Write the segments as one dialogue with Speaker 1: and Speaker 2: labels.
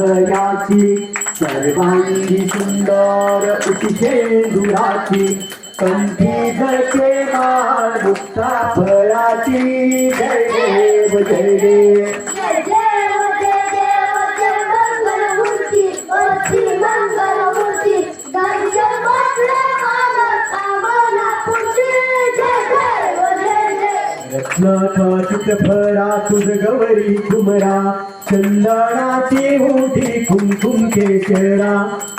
Speaker 1: वयाची सर्वांगी सुंदर उठशेंदुराची कंठी गळके माळ मुक्ता फळाची जय. देव रत्नाचा फळा तुझ गवरी कुमरा चंदनाची उठी कुमकुम केशरा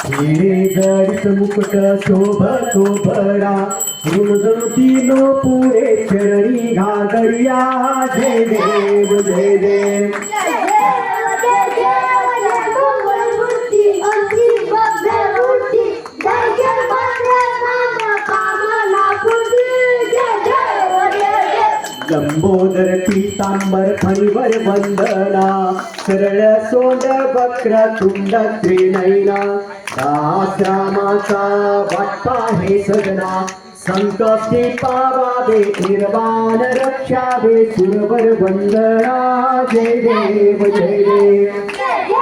Speaker 1: हिरे गडीत मुकुट शोभतो भरा ऋणजनुती नो पुरे चरणी घागरिया जय देव जय देव. लंबोदर पीतांबर फणीवर वंदना सरळ सोंड वक्र तुंड त्रिनयना दास वाटपा हे सजना संकष्टी पावावे निर्वाण रक्षावे सुरवर वंदना जय देव जय देव.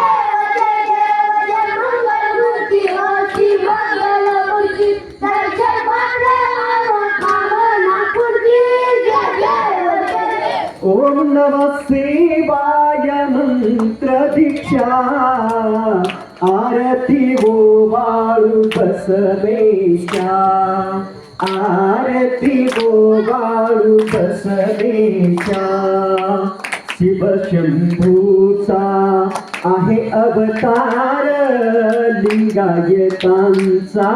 Speaker 1: ओम नम शिवाय मंत्र दीक्षा आरती हो बाळू बसवेशा आरती वो बाळू बसवेशा शिव शंभूचा आहे अवतार लिंगायतांचा।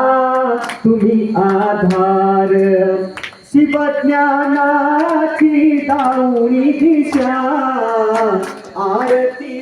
Speaker 1: तुम्ही आधार शिवज्ञानाची दाऊणी दिशा आरती